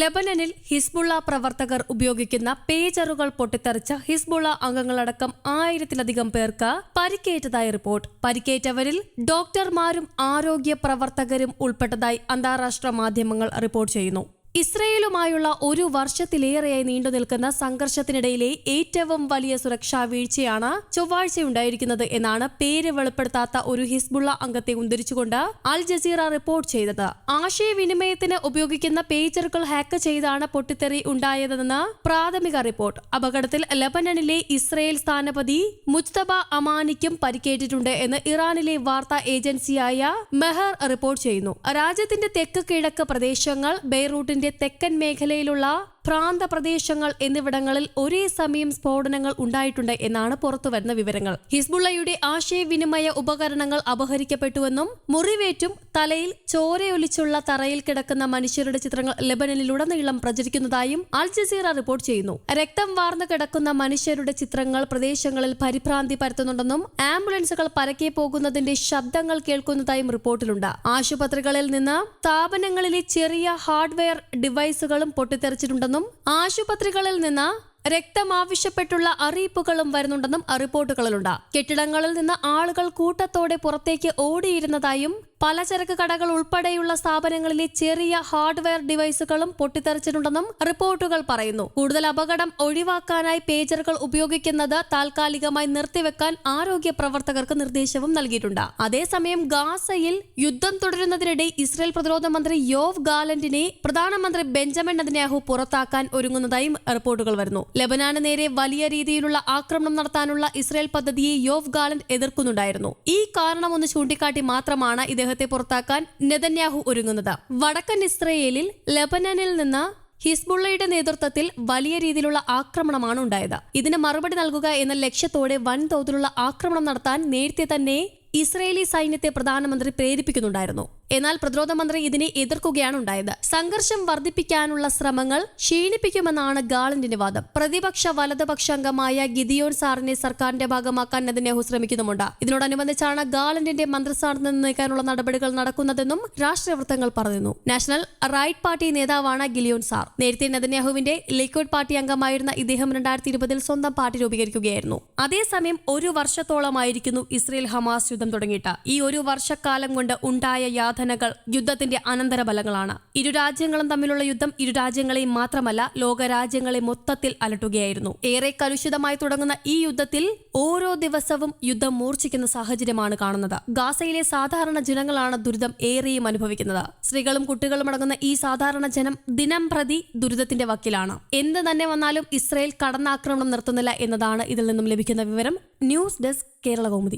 ലെബനനിൽ Hezbollah പ്രവർത്തകർ ഉപയോഗിക്കുന്ന പേജറുകൾ പൊട്ടിത്തെറിച്ച Hezbollah അംഗങ്ങളടക്കം ആയിരത്തിലധികം പേർക്ക് പരിക്കേറ്റതായി റിപ്പോർട്ട്. പരിക്കേറ്റവരിൽ ഡോക്ടർമാരും ആരോഗ്യ പ്രവർത്തകരും ഉൾപ്പെട്ടതായി അന്താരാഷ്ട്ര മാധ്യമങ്ങൾ റിപ്പോർട്ട് ചെയ്യുന്നു. ഇസ്രയേലുമായുള്ള ഒരു വർഷത്തിലേറെയായി നീണ്ടു നിൽക്കുന്ന സംഘർഷത്തിനിടയിലെ ഏറ്റവും വലിയ സുരക്ഷാ വീഴ്ചയാണ് ചൊവ്വാഴ്ചയുണ്ടായിരിക്കുന്നത് എന്നാണ് പേര് വെളിപ്പെടുത്താത്ത ഒരു ഹിസ്ബുള്ള അംഗത്തെ ഉദ്ധരിച്ചുകൊണ്ട് അൽ ജസീറ റിപ്പോർട്ട് ചെയ്തത്. ആശയവിനിമയത്തിന് ഉപയോഗിക്കുന്ന പേജറുകൾ ഹാക്ക് ചെയ്താണ് പൊട്ടിത്തെറി ഉണ്ടായതെന്ന് പ്രാഥമിക റിപ്പോർട്ട്. അപകടത്തിൽ ലബനനിലെ ഇസ്രയേൽ സ്ഥാനപതി മുജ്തബ അമാനിക്കും പരിക്കേറ്റിട്ടുണ്ട് എന്ന് ഇറാനിലെ വാർത്താ ഏജൻസിയായ മെഹർ റിപ്പോർട്ട് ചെയ്യുന്നു. രാജ്യത്തിന്റെ തെക്ക് കിഴക്ക് പ്രദേശങ്ങൾ ബെയ്റൂട്ടിന്റെ തെക്കൻ മേഖലയിലുള്ള പ്രാന്തപ്രദേശങ്ങൾ എന്നിവിടങ്ങളിൽ ഒരേ സമയം സ്ഫോടനങ്ങൾ ഉണ്ടായിട്ടുണ്ട് എന്നാണ് പുറത്തുവരുന്ന വിവരങ്ങൾ. ഹിസ്ബുള്ളയുടെ ആശയവിനിമയ ഉപകരണങ്ങൾ അപഹരിക്കപ്പെട്ടുവെന്നും മുറിവേറ്റും തലയിൽ ചോരയൊലിച്ചുള്ള തറയിൽ കിടക്കുന്ന മനുഷ്യരുടെ ചിത്രങ്ങൾ ലബനനിലുടനീളം പ്രചരിക്കുന്നതായും അൽ ജസീറ റിപ്പോർട്ട് ചെയ്യുന്നു. രക്തം വാർന്നു കിടക്കുന്ന മനുഷ്യരുടെ ചിത്രങ്ങൾ പ്രദേശങ്ങളിൽ പരിഭ്രാന്തി പരത്തുന്നുണ്ടെന്നും ആംബുലൻസുകൾ പരക്കെ പോകുന്നതിന്റെ ശബ്ദങ്ങൾ കേൾക്കുന്നതായും റിപ്പോർട്ടിലുണ്ട്. ആശുപത്രികളിൽ നിന്ന് സ്ഥാപനങ്ങളിലെ ചെറിയ ഹാർഡ്വെയർ ഡിവൈസുകളും പൊട്ടിത്തെറിച്ചിട്ടുണ്ടെന്നും ആശുപത്രികളിൽ നിന്ന് രക്തം ആവശ്യപ്പെട്ടുള്ള അറിയിപ്പുകളും വരുന്നുണ്ടെന്നും റിപ്പോർട്ടുകളിലുണ്ട് കെട്ടിടങ്ങളിൽ നിന്ന് ആളുകൾ കൂട്ടത്തോടെ പുറത്തേക്ക് ഓടിയിരുന്നതായും പലചരക്ക് കടകൾ ഉൾപ്പെടെയുള്ള സ്ഥാപനങ്ങളിലെ ചെറിയ ഹാർഡ്വെയർ ഡിവൈസുകളും പൊട്ടിത്തെറിച്ചിട്ടുണ്ടെന്നും റിപ്പോർട്ടുകൾ പറയുന്നു. കൂടുതൽ അപകടം ഒഴിവാക്കാനായി പേജറുകൾ ഉപയോഗിക്കുന്നത് താൽക്കാലികമായി നിർത്തിവെക്കാൻ ആരോഗ്യ പ്രവർത്തകർക്ക് നിർദ്ദേശവും നൽകിയിട്ടുണ്ട്. അതേസമയം ഗാസയിൽ യുദ്ധം തുടരുന്നതിനിടെ ഇസ്രായേൽ പ്രതിരോധ മന്ത്രി യോവ് ഗാലന്റിനെ പ്രധാനമന്ത്രി ബെഞ്ചമിൻ നെതന്യാഹു പുറത്താക്കാൻ ഒരുങ്ങുന്നതായും റിപ്പോർട്ടുകൾ വരുന്നു. ലബനാന് നേരെ വലിയ രീതിയിലുള്ള ആക്രമണം നടത്താനുള്ള ഇസ്രായേൽ പദ്ധതിയെ യോവ് ഗാലന്റ് എതിർക്കുന്നുണ്ടായിരുന്നു. ഈ കാരണമൊന്ന് ചൂണ്ടിക്കാട്ടി മാത്രമാണ് ഇദ്ദേഹത്തെ പുറത്താക്കാൻ നെതന്യാഹു ഒരുങ്ങുന്നത്. വടക്കൻ ഇസ്രയേലിൽ ലബനനിൽ നിന്ന് ഹിസ്ബുള്ളയുടെ നേതൃത്വത്തിൽ വലിയ രീതിയിലുള്ള ആക്രമണമാണ് ഉണ്ടായത്. ഇതിന് മറുപടി നൽകുക എന്ന ലക്ഷ്യത്തോടെ വൻതോതിലുള്ള ആക്രമണം നടത്താൻ നേരത്തെ തന്നെ ഇസ്രയേലി സൈന്യത്തെ പ്രധാനമന്ത്രി പ്രേരിപ്പിക്കുന്നുണ്ടായിരുന്നു. എന്നാൽ പ്രതിരോധ മന്ത്രി ഇതിനെ എതിർക്കുകയാണ് ഉണ്ടായത്. സംഘർഷം വർദ്ധിപ്പിക്കാനുള്ള ശ്രമങ്ങൾ ക്ഷീണിപ്പിക്കുമെന്നാണ് ഗാളിന്റെ വാദം. പ്രതിപക്ഷ വലതുപക്ഷ അംഗമായ ഗിദിയോൺ സാറിനെ സർക്കാരിന്റെ ഭാഗമാക്കാൻ നെതന്യാഹു ശ്രമിക്കുന്നുമുണ്ട്. ഇതിനോടനുബന്ധിച്ചാണ് ഗാളിന്റെ മന്ത്രിസ്ഥാനത്ത് നിന്ന് നീക്കാനുള്ള നടപടികൾ നടക്കുന്നതെന്നും രാഷ്ട്രീയ വൃത്തങ്ങൾ പറയുന്നു. നാഷണൽ റൈറ്റ് പാർട്ടി നേതാവാണ് ഗിലിയോൺ സാർ. നേരത്തെ നെതന്യാഹുവിന്റെ ലിക്വിഡ് പാർട്ടി അംഗമായിരുന്ന ഇദ്ദേഹം രണ്ടായിരത്തി ഇരുപതിൽ സ്വന്തം പാർട്ടി രൂപീകരിക്കുകയായിരുന്നു. അതേസമയം ഒരു വർഷത്തോളമായിരിക്കുന്നു ഇസ്രയേൽ ഹമാസ് യുദ്ധം തുടങ്ങിയിട്ട്. ഈ ഒരു വർഷക്കാലം കൊണ്ട് ഉണ്ടായ യാതനകൾ യുദ്ധത്തിന്റെ അനന്തരഫലങ്ങളാണ്. ഇരു രാജ്യങ്ങളും തമ്മിലുള്ള യുദ്ധം ഇരു രാജ്യങ്ങളെയും മാത്രമല്ല ലോകരാജ്യങ്ങളെ മൊത്തത്തിൽ അലട്ടുകയായിരുന്നു. ഏറെ കലുഷിതമായി തുടങ്ങുന്ന ഈ യുദ്ധത്തിൽ ഓരോ ദിവസവും യുദ്ധം മൂർച്ഛിക്കുന്ന സാഹചര്യമാണ് കാണുന്നത്. ഗാസയിലെ സാധാരണ ജനങ്ങളാണ് ദുരിതം ഏറെയും അനുഭവിക്കുന്നത്. സ്ത്രീകളും കുട്ടികളും അടങ്ങുന്ന ഈ സാധാരണ ജനം ദിനം പ്രതി ദുരിതത്തിന്റെ വക്കിലാണ്. എന്ത് തന്നെ വന്നാലും ഇസ്രയേൽ കടന്നാക്രമണം നിർത്തുന്നില്ല എന്നതാണ് ഇതിൽ നിന്നും ലഭിക്കുന്ന വിവരം. News desk Kerala Kaumudi